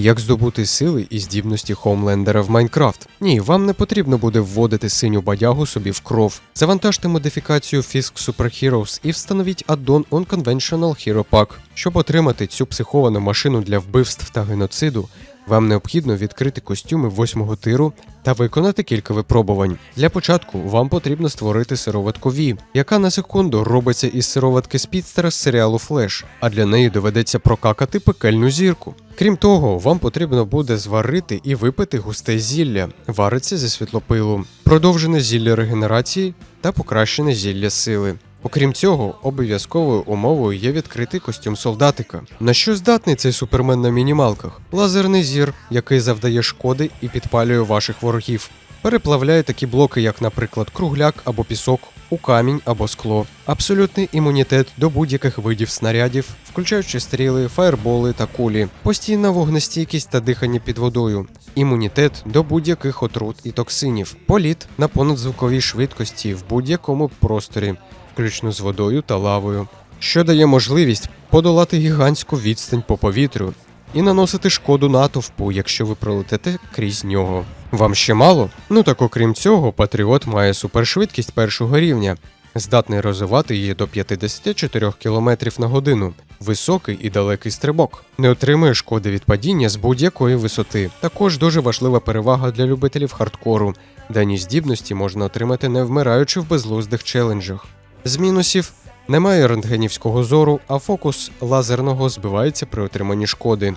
Як здобути сили і здібності Хоумлендера в Майнкрафт? Ні, вам не потрібно буде вводити синю бадягу собі в кров. Завантажте модифікацію Fisk Super Heroes і встановіть аддон Unconventional Hero Pack. Щоб отримати цю психовану машину для вбивств та геноциду, вам необхідно відкрити костюми восьмого тиру та виконати кілька випробувань. Для початку вам потрібно створити сироватку Ві, яка на секунду робиться із сироватки Спідстера з серіалу Флеш, а для неї доведеться прокакати пекельну зірку. Крім того, вам потрібно буде зварити і випити густе зілля, вариться зі світлопилу, продовжене зілля регенерації та покращене зілля сили. Окрім цього, обов'язковою умовою є відкритий костюм солдатика. На що здатний цей супермен на мінімалках? Лазерний зір, який завдає шкоди і підпалює ваших ворогів. Переплавляє такі блоки, як, наприклад, кругляк або пісок, у камінь або скло. Абсолютний імунітет до будь-яких видів снарядів, включаючи стріли, фаєрболи та кулі, постійна вогнестійкість та дихання під водою, імунітет до будь-яких отрут і токсинів, політ на понадзвуковій швидкості в будь-якому просторі, включно з водою та лавою, що дає можливість подолати гігантську відстань по повітрю і наносити шкоду натовпу, якщо ви пролетите крізь нього. Вам ще мало? Ну так окрім цього, Патріот має супершвидкість першого рівня, здатний розвивати її до 54 км на годину, високий і далекий стрибок, не отримує шкоди від падіння з будь-якої висоти. Також дуже важлива перевага для любителів хардкору. Дані здібності можна отримати не вмираючи в безглуздих челенджах. З мінусів немає рентгенівського зору, а фокус лазерного збивається при отриманні шкоди.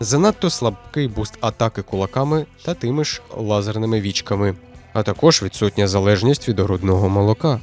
Занадто слабкий буст атаки кулаками та тими ж лазерними вічками, а також відсутня залежність від грудного молока.